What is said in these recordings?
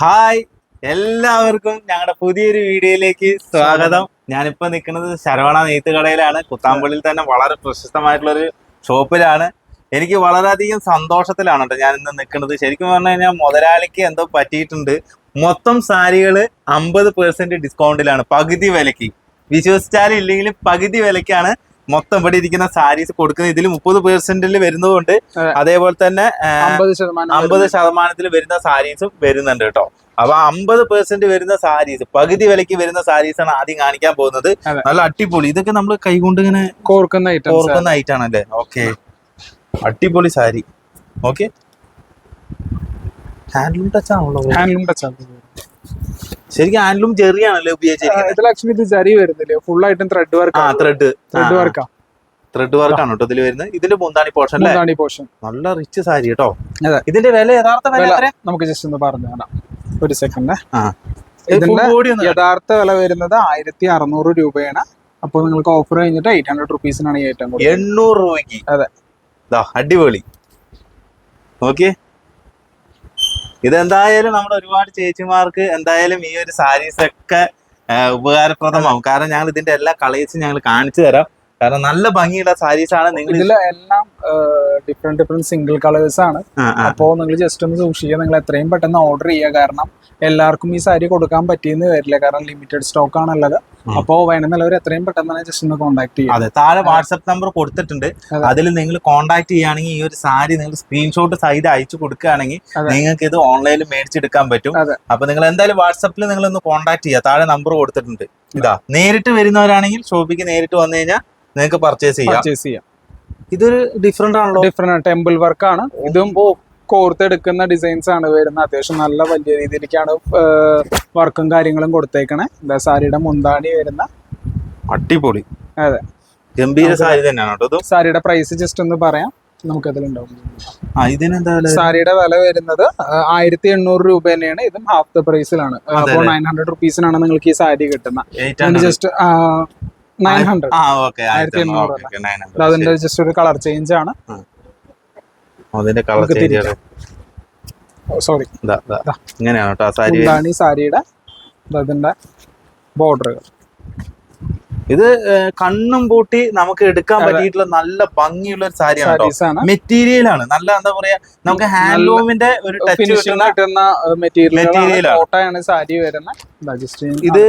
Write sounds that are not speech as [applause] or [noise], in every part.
Hi എല്ലാവർക്കും ഞങ്ങളുടെ പുതിയൊരു വീഡിയോയിലേക്ക് സ്വാഗതം. ഞാനിപ്പോ നിൽക്കുന്നത് ശരവണ നെയ്ത്ത് കടയിലാണ് കുത്താമ്പള്ളിയിൽ തന്നെ വളരെ പ്രശസ്തമായിട്ടുള്ള ഒരു ഷോപ്പിലാണ്. എനിക്ക് വളരെയധികം സന്തോഷത്തിലാണ് കേട്ടോ ഞാൻ ഇന്ന് നിൽക്കുന്നത്. ശരിക്കും പറഞ്ഞു കഴിഞ്ഞാൽ മുതലാളിക്ക് എന്തോ പറ്റിയിട്ടുണ്ട്. മൊത്തം സാരികൾ അമ്പത് പെർസെന്റ് ഡിസ്കൗണ്ടിലാണ് പകുതി വിലക്ക് വിശ്വസിച്ചാലും ഇല്ലെങ്കിലും പകുതി വിലക്കാണ് മൊത്തം ഇവിടെ ഇരിക്കുന്ന സാരീസ് കൊടുക്കുന്നത് ഇതിൽ മുപ്പത് പെർസെന്റിൽ വരുന്നതുകൊണ്ട് അതെ. അതേപോലെ തന്നെ അമ്പത് ശതമാനം അമ്പത് ശതമാനത്തിൽ വരുന്ന സാരീസും വരുന്നുണ്ട് കേട്ടോ. അപ്പൊ അമ്പത് പെർസെന്റ് വരുന്ന സാരീസ് പകുതി വിലക്ക് വരുന്ന സാരീസ് ആണ് ആദ്യം കാണിക്കാൻ പോകുന്നത്. നല്ല അടിപൊളി. ഇതൊക്കെ നമ്മൾ കൈകൊണ്ട് ഇങ്ങനെ കോർക്കുന്ന ഐറ്റംസ് ഐറ്റാണ് അല്ലേ? ഓക്കെ. അടിപൊളി സാരി. ഓക്കെ. ഹാൻഡ്ലൂം ടച്ച് ആണല്ലോ. ഹാൻഡ്ലൂം ടച്ച് ശരിക്കും ഹാൻഡ്ലൂം ചെറിയാണല്ലേ ഉപയോഗിച്ചിരിക്കുന്നത് ഇത് ലക്ഷ്മി ഇത് ജരി വരുന്നില്ലേ? ഫുൾ ആയിട്ടും ത്രെഡ് വർക്ക് ആ ത്രെഡ് ത്രെഡ് വർക്കാ ത്രെഡ് വർക്ക് ആണ് കേട്ടോ ഇതിൽ വരുന്നത്. ഇതിന്റെ മുന്താണി പോർഷൻ മുന്താണി പോർഷൻ നല്ല റിച്ച് സാരി കേട്ടോ. ഇതിന്റെ വില യഥാർത്ഥ വില നമുക്ക് ജസ്റ്റ് ഒന്ന് പറഞ്ഞു തരാം. ഒരു സെക്കൻഡ് ഇതിന്റെ യഥാർത്ഥ വില വരുന്നത് ആയിരത്തി അറുന്നൂറ് രൂപയാണ്. അപ്പൊ നിങ്ങൾക്ക് ഓഫർ കഴിഞ്ഞിട്ട് എയ്റ്റ് ഹൺഡ്രഡ് റുപ്പീസിനാണ് ഏറ്റവും കൊടുക്കുന്നത് എണ്ണൂറ് രൂപയ്ക്ക്. അതെ. അടിപൊളി. നോക്കിയേ. ഇതെന്തായാലും നമ്മുടെ ഒരുപാട് ചേച്ചിമാർക്ക് എന്തായാലും ഈ ഒരു സാരീസ് ഒക്കെ ഉപകാരപ്രദമാവും. കാരണം ഞങ്ങൾ ഇതിന്റെ എല്ലാ കളേഴ്സും ഞങ്ങൾ കാണിച്ചു തരാം. കാരണം നല്ല ഭംഗിയുള്ള സാരീസ് ആണ് നിങ്ങൾ എല്ലാം ഡിഫറെന്റ് ഡിഫറെന്റ് സിംഗിൾ കളേഴ്സ് ആണ്. അപ്പോൾ നിങ്ങൾ ജസ്റ്റ് ഒന്ന് സൂക്ഷിക്കുക. നിങ്ങൾ എത്രയും പെട്ടെന്ന് ഓർഡർ ചെയ്യുക. കാരണം എല്ലാവർക്കും ഈ സാരി കൊടുക്കാൻ പറ്റിയെന്ന് വരില്ല. കാരണം ലിമിറ്റഡ് സ്റ്റോക്ക് ആണുള്ളത്. അപ്പോ അപ്പോൾ വേണമെന്നുള്ളവർ എത്രയും പെട്ടെന്ന് തന്നെ ജസ്റ്റ് ഒന്ന് കോൺടാക്ട് ചെയ്യുക. അതെ താഴെ വാട്സപ്പ് നമ്പർ കൊടുത്തിട്ടുണ്ട്. അതിൽ നിങ്ങൾ കോൺടാക്ട് ചെയ്യുകയാണെങ്കിൽ ഈ ഒരു സാരി നിങ്ങൾ സ്ക്രീൻഷോട്ട് സൈഡ് അയച്ചു കൊടുക്കുകയാണെങ്കിൽ നിങ്ങൾക്ക് ഇത് ഓൺലൈനിൽ മേടിച്ചെടുക്കാൻ പറ്റും. അപ്പൊ നിങ്ങൾ എന്തായാലും വാട്സപ്പിൽ നിങ്ങൾ ഒന്ന് കോൺടാക്ട് ചെയ്യുക. താഴെ നമ്പർ കൊടുത്തിട്ടുണ്ട്. ഇതാ നേരിട്ട് വരുന്നവരാണെങ്കിൽ ഷോപ്പിക്ക് നേരിട്ട് വന്നു കഴിഞ്ഞാൽ നിങ്ങൾക്ക് പർച്ചേസ് ചെയ്യാം. പർച്ചേസ് ചെയ്യാം. ഇതൊരു ഡിഫറെന്റ് ആണല്ലോ. ഡിഫറെന്റ് ടെമ്പിൾ വർക്ക് ആണ്. ഇതും കോർത്തെടുക്കുന്ന ഡിസൈൻസ് ആണ് വരുന്നത്. അത്യാവശ്യം നല്ല വലിയ രീതിയിലേക്കാണ് വർക്കും കാര്യങ്ങളും കൊടുത്തേക്കണേ. എന്താ സാരിയുടെ മുന്താണി വരുന്ന അടിപൊളി. അതെ. ഗംഭീര സാരി തന്നെയാണ് സാരിയുടെ പ്രൈസ് ജസ്റ്റ് ഒന്ന് പറയാം. നമുക്കതിലുണ്ടാവും. ആ ഇതിനെന്താ സാരിയുടെ വില വരുന്നത് ആയിരത്തി എണ്ണൂറ് രൂപ തന്നെയാണ്. ഇതും ഹാഫ് ദ പ്രൈസിലാണ് അപ്പോൾ. നയൻ ഹൺഡ്രഡ് റുപ്പീസിനാണ് നിങ്ങൾക്ക് ഈ സാരി കിട്ടുന്നത്. 800. Just nine hundred. ആയിരത്തി എണ്ണൂറ് അതിന്റെ ജസ്റ്റ് ഒരു കളർ ചേഞ്ച് ആണ്. അതിന്റെ കളർ ചേഞ്ച്. സോറി. ഇങ്ങനെയാണ് സാരിയുടെ അതിന്റെ ബോർഡറുകൾ. ഇത് കണ്ണും പൂട്ടി നമുക്ക് എടുക്കാൻ. പറ്റിയിട്ടുള്ള നല്ല ഭംഗിയുള്ള ഒരു സാരിയാണ് മെറ്റീരിയൽ ആണ്. നല്ല എന്താ പറയാ നമുക്ക് ഹാൻഡ്ലൂമിന്റെ ഒരു ടച്ച് കിട്ടുന്ന മെറ്റീരിയൽ ആണ്. സാരി വരുന്നത്. ഇത്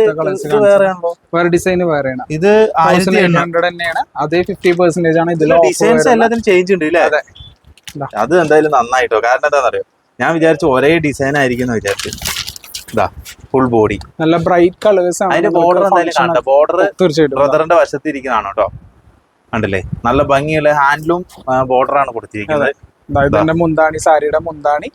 വേറെ ഡിസൈൻ വേറെയാണ്. ഇത് ആയിരത്തി എണ്ണൂറ്. തന്നെയാണ്. അതേ ഫിഫ്റ്റി പെർസെന്റേജ് ആണ് ഇതിൽ ഡിസൈൻസ് എല്ലാത്തിനും ചേഞ്ച് ഉണ്ട് ഇല്ലേ? അതെ. അത് എന്തായാലും നന്നായിട്ടോ? കാരണം എന്താണെന്നറിയോ? ഞാൻ വിചാരിച്ചു ഒരേ ഡിസൈൻ ആയിരിക്കും എന്ന് വിചാരിച്ചു. ഇതാ ഫുൾ ബോഡി നല്ല ബ്രൈറ്റ് കളേഴ്സ് ആണ്. അതിന്റെ ബോർഡർ എന്തായാലും ബോർഡർ തീർച്ചയായിട്ടും. ബ്രദറിന്റെ വശത്ത് ഇരിക്കുന്നതാണ് കേട്ടോ. കണ്ടില്ലേ? നല്ല ഭംഗിയുള്ള ഹാൻഡിലും ബോർഡർ ആണ് കൊടുത്തിരിക്കുന്നത്. അതായത് എന്റെ മുന്താണി സാരിയുടെ മുന്താണി.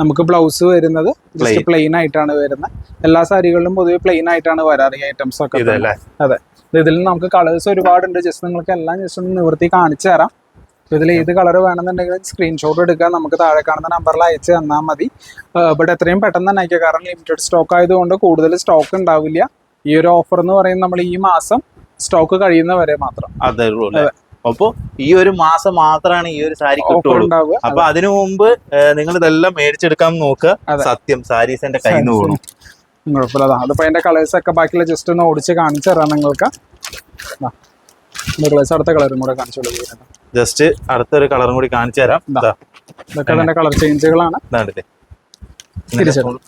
നമുക്ക് ബ്ലൗസ് വരുന്നത് ജസ്റ്റ് പ്ലെയിൻ ആയിട്ടാണ് വരുന്നത്. എല്ലാ സാരികളിലും പൊതുവെ പ്ലെയിൻ ആയിട്ടാണ് വരാറ് ഈ ഐറ്റംസ് ഒക്കെ. അതെ. ഇതിൽ നമുക്ക് കളേഴ്സ് ഒരുപാടുണ്ട്. ജസ്റ്റ് നിങ്ങൾക്ക് എല്ലാം ജസ്റ്റ് ഒന്ന് നിവർത്തി കാണിച്ചു തരാം. ഇതിൽ ഏത് കളർ വേണമെന്നുണ്ടെങ്കിൽ സ്ക്രീൻഷോട്ട് എടുക്കുക. നമുക്ക് താഴെ കാണുന്ന നമ്പറിൽ അയച്ച് തന്നാൽ മതി. ബട്ട് എത്രയും പെട്ടെന്ന് തന്നെ അയക്കുക. കാരണം ലിമിറ്റഡ് സ്റ്റോക്ക് ആയതുകൊണ്ട് കൂടുതൽ സ്റ്റോക്ക് ഉണ്ടാവില്ല. ഈ ഒരു ഓഫർ എന്ന് പറയുന്നത് നമ്മൾ ഈ മാസം സ്റ്റോക്ക് കഴിയുന്ന വരെ മാത്രം. അതെ അപ്പൊ ഈ ഒരു മാസം മാത്രമാണ് ഈ ഒരു സാരി കിട്ടുള്ളൂ. അപ്പൊ അതിനു മുമ്പ് നിങ്ങൾ ഇതെല്ലാം മേടിച്ചെടുക്കാൻ നോക്കുക. സത്യം സാരീസ് എന്റെ കയ്യിൽ നിന്ന് പോകും കുഴപ്പമില്ല. അതാ അതിപ്പോ അതിന്റെ കളേഴ്സ് ഒക്കെ ബാക്കിയുള്ള ജസ്റ്റ് ഒന്ന് ഓടിച്ച് കാണിച്ചു തരാം നിങ്ങൾക്ക്. കളേഴ്സ് അടുത്ത കളറും കൂടെ കാണിച്ചു കൊടുക്കുക ജസ്റ്റ് അടുത്തൊരു കളറും കൂടി കാണിച്ചു തരാം. ഇതാ. ഇതാ, ഇതൊക്കെ അതിന്റെ കളർ ചേഞ്ചുകളാണ്. ഇതാണ്ടില്ലേ.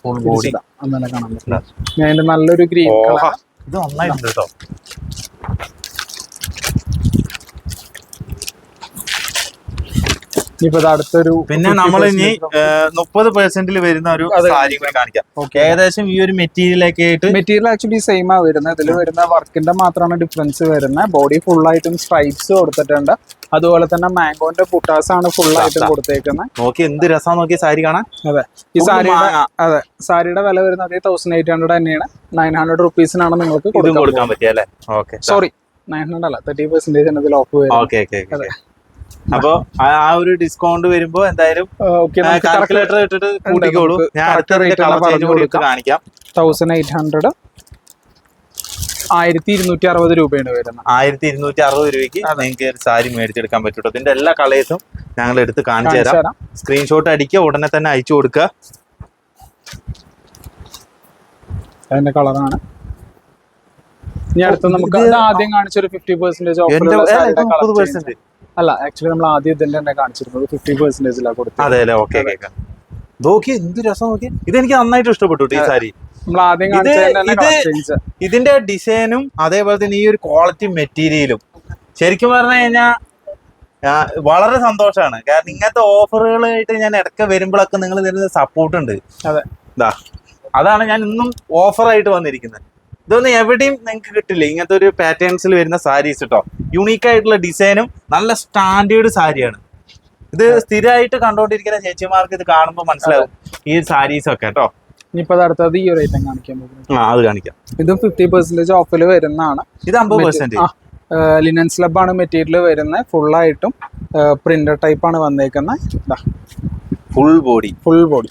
ഫുൾ ബോഡി അതിന്റെ നല്ലൊരു ഗ്രീൻ കളർ. ഇത് നന്നായിട്ടുണ്ട് കേട്ടോ ഇപ്പൊ ഇത് അടുത്തൊരു പിന്നെ നമ്മൾ ഇനി മുപ്പത് പെർസെന്റിൽ വരുന്ന ഒരു സാരി കൂടി കാണിക്കാം. ഏകദേശം ഈ ഒരു മെറ്റീരിയലൊക്കെ ആയിട്ട് മെറ്റീരിയൽ ആക്ച്വലി സെയിം ആ വരുന്നത് ഇതിൽ വരുന്ന വർക്കിന്റെ മാത്രമാണ് ഡിഫറൻസ് വരുന്നത് ബോഡി ഫുൾ ആയിട്ടും സ്ട്രൈപ്സ് കൊടുത്തിട്ടുണ്ട്. അതുപോലെ തന്നെ മാംഗോന്റെ പുട്ടാസ് ആണ് ഫുൾ ആയിട്ട് കൊടുത്തേക്കുന്നത് നോക്കി എന്ത് രസം നോക്കി സാരി കാണാൻ. അതെ. ഈ സാരി അതെ. സാരിയുടെ വില വരുന്നത് തൗസൻഡ് എയ്റ്റ് ഹൺഡ്രഡ് തന്നെയാണ്. നയൻ ഹൺഡ്രഡ് റുപ്പീസിനാണ് നിങ്ങൾക്ക് കൊടുക്കാൻ പറ്റിയ സോറി നയൻ ഹൺഡ്രഡ് അല്ല. തേർട്ടി പെർസെന്റേജ് ആണ് ഇതിൽ ഓഫ് വരുന്നത് ഓക്കെ ഓക്കെ ഓക്കെ അപ്പൊ ആ ഒരു ഡിസ്കൗണ്ട് വരുമ്പോ എന്തായാലും കാൽക്കുലേറ്റർ ഇട്ടിട്ട് കൂട്ടിക്കോളൂ ഞാൻ അടുത്ത കളർ ചേഞ്ച് കൂടി കാണിക്കാം തൗസൻഡ് എയ്റ്റ് ഹൺഡ്രഡ് ആയിരത്തി ഇരുന്നൂറ്റി അറുപത് രൂപയാണ് വരുന്നത്. ആയിരത്തി ഇരുന്നൂറ്റി അറുപത് രൂപയ്ക്ക് നിങ്ങൾക്ക് ഒരു സാരി മേടിച്ചെടുക്കാൻ പറ്റുള്ളൂ ഇതിന്റെ എല്ലാ കളേഴ്സും ഞങ്ങൾ എടുത്ത് കാണിച്ചു തരാം. സ്ക്രീൻഷോട്ട് അടിക്കുക ഉടനെ തന്നെ അയച്ചു കൊടുക്കുക. അതിന്റെ കളറാണ് ഇനി അടുത്ത നമുക്ക് ആദ്യം കാണിച്ചൊരു ഫിഫ്റ്റി പെർസെന്റേജ് ഓഫർ അല്ല ആക്ച്വലി നമ്മൾ ആദ്യം ഇതിന്റെ തന്നെ കാണിച്ചിരുന്നത്. ഫിഫ്റ്റി പെർസെന്റേജിലാണ് കൊടുത്തത് അതെ അല്ലേ ഓക്കെ കേക്കാം നോക്കി എന്ത് രസം നോക്കി ഇതെനിക്ക് നന്നായിട്ട് ഇഷ്ടപ്പെട്ടു ഈ സാരി. ഇതിന്റെ ഡിസൈനും അതേപോലെ തന്നെ ഈ ഒരു ക്വാളിറ്റി മെറ്റീരിയലും ശരിക്കും പറഞ്ഞു കഴിഞ്ഞാൽ വളരെ സന്തോഷമാണ് കാരണം ഇങ്ങനത്തെ ഓഫറുകളായിട്ട് ഞാൻ ഇടയ്ക്ക് വരുമ്പോഴൊക്കെ നിങ്ങൾ തരുന്ന സപ്പോർട്ട് ഉണ്ട്. അതെ. അതാണ് ഞാൻ ഇന്നും ഓഫറായിട്ട് വന്നിരിക്കുന്നത്. ഇതൊന്നും എവിടെയും നിങ്ങൾക്ക് കിട്ടില്ല. ഇങ്ങനത്തെ ഒരു പാറ്റേൺസിൽ വരുന്ന സാരീസ് കേട്ടോ യുണീക്ക് ആയിട്ടുള്ള ഡിസൈനും നല്ല സ്റ്റാൻഡേർഡ് സാരിയാണ്. ഇത് സ്ഥിരമായിട്ട് കണ്ടോണ്ടിരിക്കുന്ന ചേച്ചിമാർക്ക് ഇത് കാണുമ്പോൾ മനസ്സിലാവും ഈ സാരീസ് ഒക്കെ കേട്ടോ ഇനിയിപ്പോ അടുത്തത് ഈ റേറ്റ് കാണിക്കാൻ പോകുന്നത് ആ അത് കാണിക്കാം. ഇതും ഫിഫ്റ്റി പെർസെന്റേജ് ഓഫിൽ വരുന്നതാണ്. ഇത് അമ്പത് പെർസെന്റ് ലിനൻ സ്ലബ് ആണ് മെറ്റീരിയൽ വരുന്നത് ഫുള്ളായിട്ടും പ്രിന്റർ ടൈപ്പ് ആണ് വന്നേക്കുന്നത് ഫുൾ ബോഡി ഫുൾ ബോഡി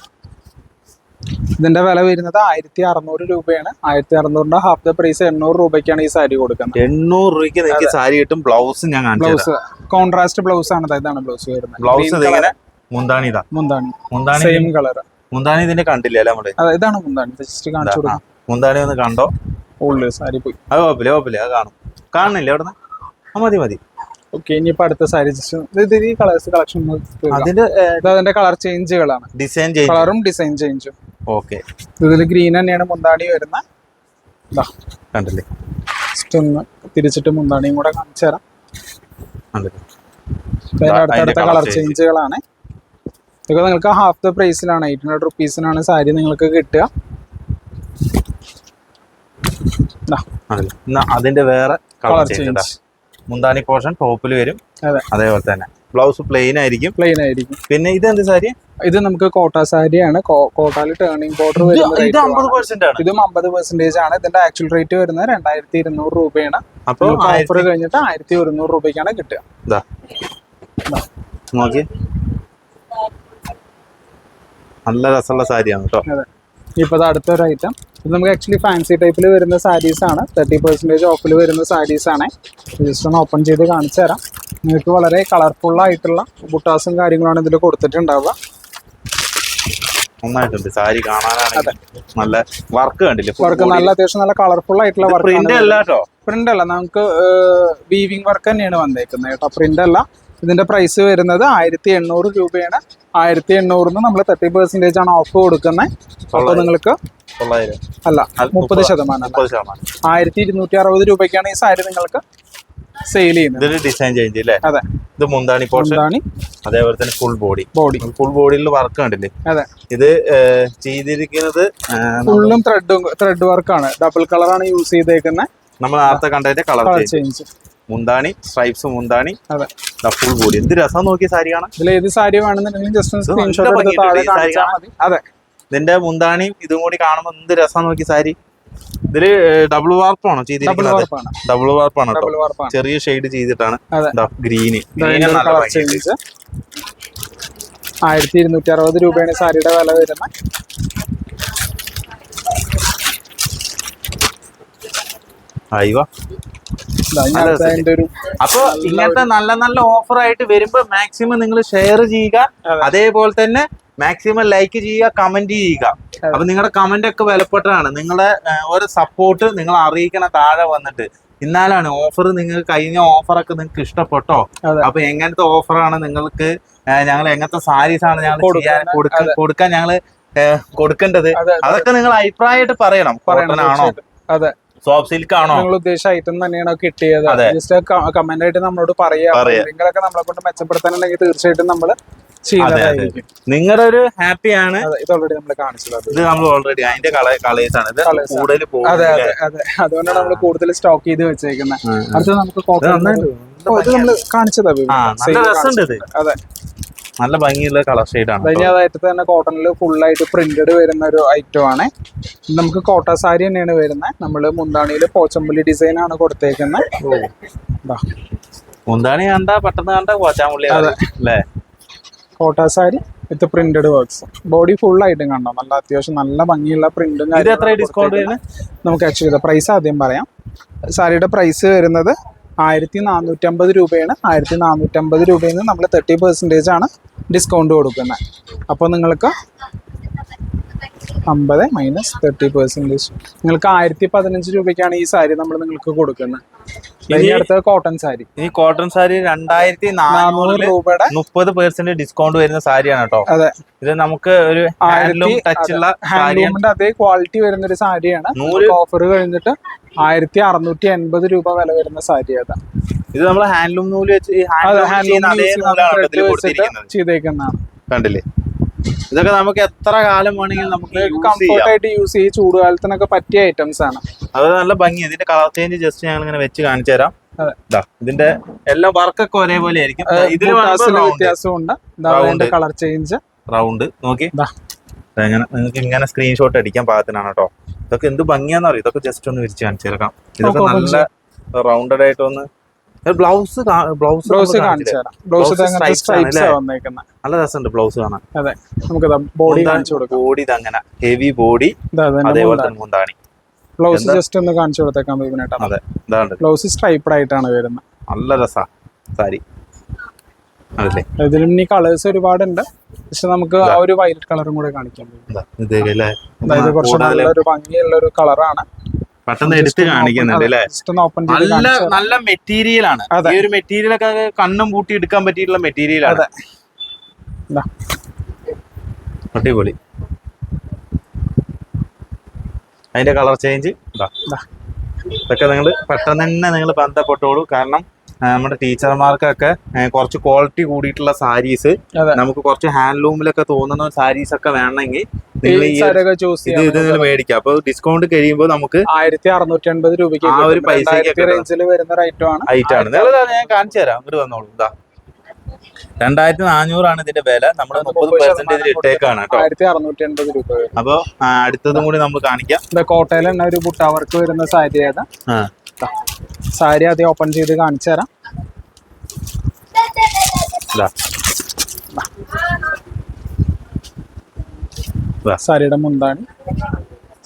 ഇതിന്റെ വില വരുന്നത് ആയിരത്തി അറുന്നൂറ് രൂപയാണ്. ആയിരത്തി അറുന്നൂറിന്റെ ഹാഫ് ദ പ്രൈസ് എണ്ണൂറ് രൂപയ്ക്കാണ് ഈ സാരി കൊടുക്കുന്നത്. എണ്ണൂറ് രൂപയ്ക്ക് നിങ്ങൾക്ക് സാരി കിട്ടും. ബ്ലൗസ് ഞാൻ ബ്ലൗസ്. കോൺട്രാസ്റ്റ് ബ്ലൗസ് ആണ് ഇതാണ് ബ്ലൗസ് വരുന്നത്. ബ്ലൗസ് മുന്താണി മുന്താണി. മുന്താണി സെയിം കളർ മുന്താണി ഇതിന്റെ കണ്ടില്ല നമ്മൾ? ഇതാണ് മുന്താണി. ജസ്റ്റ് കാണിച്ചു കൊടുക്കാം. മുന്താണി ഒന്ന് കണ്ടോ? ഉള്ളു സാരി പോയി. അത് കുഴപ്പമില്ല കുഴപ്പമില്ല. അത് കാണും. കാണുന്നില്ല അവിടെ മതി മതി. ഓക്കെ ഇനിയിപ്പോ അടുത്ത സാരി ഇത് ഈ കളേഴ്സ് കളക്ഷൻ അതിന്റെ അതിന്റെ കളർ ചേഞ്ചുകളാണ് ഡിസൈൻ കളറും ഡിസൈൻ ചേഞ്ചും ഓക്കെ. ഇതിൽ ഗ്രീൻ തന്നെയാണ് മുന്താണി വരുന്ന. കണ്ടില്ലേ? ജസ്റ്റ് ഒന്ന് തിരിച്ചിട്ട് മുന്താണിയും കൂടെ കാണിച്ചു തരാം. അടുത്തടുത്ത കളർ ചേഞ്ചുകളാണ് ഇതൊക്കെ നിങ്ങൾക്ക് ഹാഫ് ദ പ്രൈസിലാണ് എയ്റ്റ് ഹൺഡ്രഡ് റുപ്പീസിനാണ് സാരി നിങ്ങൾക്ക് കിട്ടുക. അതിന്റെ വേറെ കളർ ചേഞ്ച് മുന്താണി പോർഷൻ ടോപ്പിൽ വരും. അതേപോലെ തന്നെ. ബ്ലൗസ് പ്ലെയിൻ ആയിരിക്കും. പ്ലെയിൻ ആയിരിക്കും. പിന്നെ ഇത് എന്ത് സാരി? ഇത് നമുക്ക് കോട്ട സാരിയാണ്. കോട്ടാൽ ടേണിംഗ് ബോർഡർ ഇത് ഇത് അമ്പത് പെർസെന്റേജ് ആണ്. ഇതിന്റെ ആക്ച്വൽ റേറ്റ് വരുന്നത് രണ്ടായിരത്തി ഇരുന്നൂറ് രൂപയാണ്. അപ്പൊ ഓഫർ കഴിഞ്ഞിട്ട് ആയിരത്തി ഒരുന്നൂറ് രൂപയ്ക്കാണ് കിട്ടുക. നോക്കി. നല്ല രസമുള്ള സാരിയാണ് കേട്ടോ. അതെ ഇപ്പൊ ഇത് അടുത്തൊരു ഐറ്റം ഇത് നമുക്ക് ആക്ച്വലി ഫാൻസി ടൈപ്പിൽ വരുന്ന സാരീസ് ആണ്. തേർട്ടി പെർസെന്റേജ് ഓഫിൽ വരുന്ന സാരീസ് ആണ്. ജസ്റ്റ് ഒന്ന് ഓപ്പൺ ചെയ്ത് കാണിച്ചു തരാം. നിങ്ങൾക്ക് വളരെ കളർഫുള്ളായിട്ടുള്ള ആയിട്ടുള്ള ബുട്ടാസും കാര്യങ്ങളാണ് ഇതിൽ കൊടുത്തിട്ടുണ്ടാവുക. നന്നായിട്ടുണ്ട്. സാരി കാണാനാണ് നല്ല വർക്ക് കണ്ടില്ലേ? വർക്ക് നല്ല അത്യാവശ്യം നല്ല കളർഫുൾ ആയിട്ടുള്ള പ്രിന്റ് വർക്ക് അല്ല കേട്ടോ. പ്രിന്റ് അല്ല. നമുക്ക് വീവിംഗ് വർക്ക് തന്നെയാണ് വന്നേക്കുന്നത് കേട്ടോ. പ്രിന്റ് അല്ല. ഇതിന്റെ പ്രൈസ് വരുന്നത് ആയിരത്തി എണ്ണൂറ് രൂപയാണ്. ആയിരത്തി എണ്ണൂറിന് നമ്മൾ തേർട്ടി പെർസെന്റേജ് ആണ് ഓഫ് കൊടുക്കുന്നത് അപ്പോൾ നിങ്ങൾക്ക് അല്ല മുപ്പത് ശതമാനം ആയിരത്തി ഇരുന്നൂറ്റി അറുപത് രൂപയ്ക്കാണ് ഈ സാരി നിങ്ങൾക്ക് സെയിൽ ചെയ്യുന്നത്. ഡിസൈൻ ചേഞ്ച് അല്ലേ? അതെ. ഇത് മുന്താണി പോർഷൻ അതേപോലെ തന്നെ ഫുൾ ബോഡി ബോഡി ഫുൾ ബോഡിയിൽ വർക്ക് കണ്ടില്ലേ? അതെ. ഇത് ചെയ്തിരിക്കുന്നത് ഫുള്ളും ത്രെഡ് ത്രെഡ് വർക്കാണ് ഡബിൾ കളറാണ് യൂസ് ചെയ്തേക്കുന്നത് നമ്മൾ നേരത്തെ കണ്ടതിന്റെ കളർ ചേഞ്ച് മുന്താണി സ്ട്രൈപ്സ് മുന്താണി. ഫുൾ ബോഡി എന്ത് രസം നോക്കിയ സാരി കാണാൻ? ഇതിൽ ഏത് സാരി വേണമെന്നുണ്ടെങ്കിലും ജസ്റ്റ് അതെ. ഇതിന്റെ മുന്താണിയും ഇതും കൂടി കാണുമ്പോൾ എന്ത് രസം നോക്കിയ സാരി? ഇതിൽ ഡബിൾ വാർപ്പാണോ ചെയ്തിരിക്കുന്നത്? ഡബിൾ വാർപ്പാണ് കേട്ടോ ചെറിയ ഷെയ്ഡ് ചെയ്തിട്ടാണ്. ഗ്രീന് ആയിരത്തി ഇരുന്നൂറ്റി അറുപത് രൂപയാണ് സാരിയുടെ വില വരുന്നത്. അയ്യോ അപ്പൊ ഇങ്ങനത്തെ നല്ല നല്ല ഓഫർ ആയിട്ട് വരുമ്പോ മാക്സിമം നിങ്ങൾ ഷെയർ ചെയ്യുക. അതേപോലെ തന്നെ മാക്സിമം ലൈക്ക് ചെയ്യുക കമന്റ് ചെയ്യുക. അപ്പൊ നിങ്ങളുടെ കമന്റ് ഒക്കെ വിലപ്പെട്ടതാണ്. നിങ്ങളെ ഏഹ്, ഒരു സപ്പോർട്ട് നിങ്ങൾ അറിയിക്കണം താഴെ വന്നിട്ട്. ഇന്നാലാണ് ഓഫർ നിങ്ങൾക്ക് കഴിഞ്ഞ ഓഫറൊക്കെ നിങ്ങൾക്ക് ഇഷ്ടപ്പെട്ടോ. അപ്പൊ എങ്ങനത്തെ ഓഫറാണ് നിങ്ങൾക്ക് ഞങ്ങൾ എങ്ങനത്തെ സാരീസ് ആണ് ഞങ്ങൾ കൊടുക്കാൻ, ഞങ്ങൾ കൊടുക്കാൻ ഞങ്ങൾ കൊടുക്കേണ്ടത്? അതെ, അതെ. അതൊക്കെ നിങ്ങൾ അഭിപ്രായമായിട്ട് പറയണം. പറയണം ആണോ? അതെ. സോഫ്റ്റ് സിൽക്ക് ആണോ? നിങ്ങൾ ഉദ്ദേശിച്ച ഐറ്റം തന്നെയാണ് കിട്ടിയത്. ജസ്റ്റ് കമന്റ് ആയിട്ട് നമ്മളോട് പറയുക പറയാം. എന്തെങ്കിലുമൊക്കെ നമ്മളെ കൊണ്ട് മെച്ചപ്പെടുത്താനുണ്ടെങ്കിൽ തീർച്ചയായിട്ടും നമ്മൾ നിങ്ങളുടെ ഒരു ഹാപ്പി ആണ് ഇത് ഓൾറെഡി നമ്മൾ കാണിച്ചത് ഇത് നമ്മൾ ഓൾറെഡി അതിന്റെ കളേഴ്സ് ആണ്. ഇത് കൂടുതൽ അതെ അതെ അതെ. അതുകൊണ്ടാണ് നമ്മൾ കൂടുതൽ സ്റ്റോക്ക് ചെയ്ത് വെച്ചേക്കുന്നത് അടുത്തത് നമുക്ക് ഇത് നമ്മൾ കാണിച്ചതാ. അതെ. നല്ല ഭംഗിയുള്ള കളർ ഷെയ്ഡ് ആണ് കഴിഞ്ഞ അതായിട്ട് തന്നെ കോട്ടണിൽ ഫുള്ളായിട്ട് പ്രിന്റഡ് വരുന്ന ഒരു ഐറ്റം ആണ്. നമുക്ക് കോട്ട സാരി തന്നെയാണ് വരുന്നത്. നമ്മൾ മുന്താണിയിൽ പോച്ചമ്പുള്ളി ഡിസൈൻ ആണ് കൊടുത്തേക്കുന്നത്. മുന്താണി കണ്ട പെട്ടെന്ന് കണ്ട പോച്ചാമ്പുള്ളി അല്ലേ? Kota sari with printed works body full ആയിട്ടും കണ്ടോ? നല്ല അത്യാവശ്യം നല്ല ഭംഗിയുള്ള പ്രിന്റും ഡിസ്കൗണ്ട് നമുക്ക് ആക്ച്വലി പ്രൈസ് ആദ്യം പറയാം. സാരിയുടെ പ്രൈസ് വരുന്നത് ആയിരത്തി നാനൂറ്റമ്പത് രൂപയാണ്. ആയിരത്തി നാനൂറ്റമ്പത് രൂപയിൽ നിന്ന് നമ്മൾ തേർട്ടി പെർസെന്റേജ് ആണ് ഡിസ്കൗണ്ട് കൊടുക്കുന്നത്. അപ്പോൾ നിങ്ങൾക്ക് അമ്പത് മൈനസ് തേർട്ടി പെർസെന്റേജ് നിങ്ങൾക്ക് ആയിരത്തി പതിനഞ്ച് രൂപയ്ക്കാണ് ഈ സാരി നമ്മൾ നിങ്ങൾക്ക് കൊടുക്കുന്നത്. ഇനി അടുത്ത കോട്ടൺ സാരി. ഈ കോട്ടൺ സാരി രണ്ടായിരത്തി നാനൂറ് രൂപയുടെ മുപ്പത് പെർസെന്റ് ഡിസ്കൗണ്ട് വരുന്ന സാരിയാണ് കേട്ടോ. അതെ. ഇത് നമുക്ക് ഒരു ഹാൻഡ്ലൂമിന്റെ അതേ. ക്വാളിറ്റി വരുന്ന ഒരു സാരിയാണ്. ഓഫർ കഴിഞ്ഞിട്ട് ആയിരത്തി അറുന്നൂറ്റി എൺപത് രൂപ വില വരുന്ന സാരി അതാ ഇത് നമ്മൾ ഹാൻഡ്ലൂം നൂൽ വെച്ച് ഹാൻഡ്ലൂം ചെയ്തേക്കുന്നതാണ്. കണ്ടില്ലേ? ഇതൊക്കെ നമുക്ക് എത്ര കാലം വേണമെങ്കിലും നമുക്ക് യൂസ് കംഫർട്ട് ചെയ്യാം. ആയിട്ട് യൂസ് ചെയ്യും ചൂടുകാലത്തിനൊക്കെ പറ്റിയ ഐറ്റംസ് ആണ്. അത് നല്ല ഭംഗി. ഇതിന്റെ കളർ ചേഞ്ച് ജസ്റ്റ് ഞങ്ങൾ ഇങ്ങനെ വെച്ച് കാണിച്ചു തരാം. ഇതിന്റെ എല്ലാം വർക്കൊക്കെ ഒരേപോലെ ആയിരിക്കും. ഇതിൽ വ്യത്യാസമുണ്ട്. കളർ ചേഞ്ച് റൗണ്ട് നോക്കി. ഇങ്ങനെ നിങ്ങൾക്ക് ഇങ്ങനെ സ്ക്രീൻഷോട്ട് അടിക്കാൻ പാകത്തിനാണ് കേട്ടോ. ഇതൊക്കെ എന്ത് ഭംഗിയാന്ന് അറിയാം? ഇതൊക്കെ ജസ്റ്റ് ഒന്ന് വിരിച്ച് കാണിച്ചേക്കാം ഇതൊക്കെ നല്ല റൗണ്ടഡ് ആയിട്ട് ഒന്ന് ബ്ലൗസ് ബ്ലൗസ് ബ്ലൗസ് കാണിച്ചു തരാം. ബ്ലൗസ്? നല്ല രസമുണ്ട് ബ്ലൗസ് കാണാൻ. അതെ. നമുക്ക് ബോഡി കാണിച്ചു കൊടുക്കാം. ബോഡി അങ്ങനെ. ഹെവി ബോഡി അതേപോലെ തന്നെ മുന്താണി. ബ്ലൗസ് ജസ്റ്റ് ഒന്ന് കാണിച്ചു കൊടുത്തേക്കാം ബീബിനേട്ടാ അതെ. ഇതാണ്ട്. ബ്ലൗസ് സ്ട്രൈപ്ഡ് ആയിട്ടാണ് വരുന്നത് നല്ല രസാ. സാരി. അതല്ലേ ഇതിലും ഇനി കളേഴ്സ് ഒരുപാടുണ്ട്. പക്ഷെ നമുക്ക് ആ ഒരു വൈലറ്റ് കളറും കൂടെ കാണിക്കാൻ അല്ലേ അതായത് കുറച്ചുകൂടെ നല്ലൊരു ഭംഗിയുള്ള ഒരു കളറാണ് പെട്ടെന്ന് എടുത്ത് കാണിക്കുന്നുണ്ട് അല്ലേ? നല്ല നല്ല മെറ്റീരിയൽ ആണ്. ഈ ഒരു മെറ്റീരിയൽ ഒക്കെ കണ്ണും പൂട്ടി എടുക്കാൻ പറ്റിയിട്ടുള്ള മെറ്റീരിയൽ ആണ്. അടിപൊളി. അതിന്റെ കളർ ചേഞ്ച് ഇതാ. ഇതാ. ഇതൊക്കെ നിങ്ങൾ പെട്ടെന്ന് തന്നെ നിങ്ങൾ ബന്ധപ്പെട്ടോളൂ. കാരണം നമ്മുടെ ടീച്ചർമാർക്കൊക്കെ കുറച്ച് ക്വാളിറ്റി കൂടിയിട്ടുള്ള സാരീസ് നമുക്ക് കുറച്ച് ഹാൻഡ്ലൂമിലൊക്കെ തോന്നുന്ന സാരീസ് ഒക്കെ വേണമെങ്കിൽ നിങ്ങൾ ഈ ചൂസ് ഇത് നിങ്ങൾ മേടിക്കാം. അപ്പൊ ഡിസ്കൗണ്ട് കഴിയുമ്പോൾ നമുക്ക് ആയിരത്തി അറുന്നൂറ്റി അൻപത് രൂപയ്ക്ക് ആ ഒരു പൈസ റേഞ്ചിൽ വരുന്ന ഒരു ഐറ്റം ആണ്. ഐറ്റം ഞാൻ കാണിച്ചു തരാം. അങ്ങോട്ട് വന്നോളൂ. ഇതാ. രണ്ടായിരത്തി നാനൂറാണ് ഇതിന്റെ വില. നമ്മൾ മുപ്പത് പെർസെന്റേജ് ഇട്ടേക്കാണ് ആയിരത്തി അറുന്നൂറ്റി രൂപ അപ്പൊ അടുത്തതും കൂടി നമ്മൾ കാണിക്കാം. കോട്ടയിൽ തന്നെ ഒരു ബുട്ട വർക്ക് വരുന്ന സാരി ഏതാ. സാരി ആദ്യം ഓപ്പൺ ചെയ്ത് കാണിച്ചു തരാം. സാരിയുടെ മുന്താണ്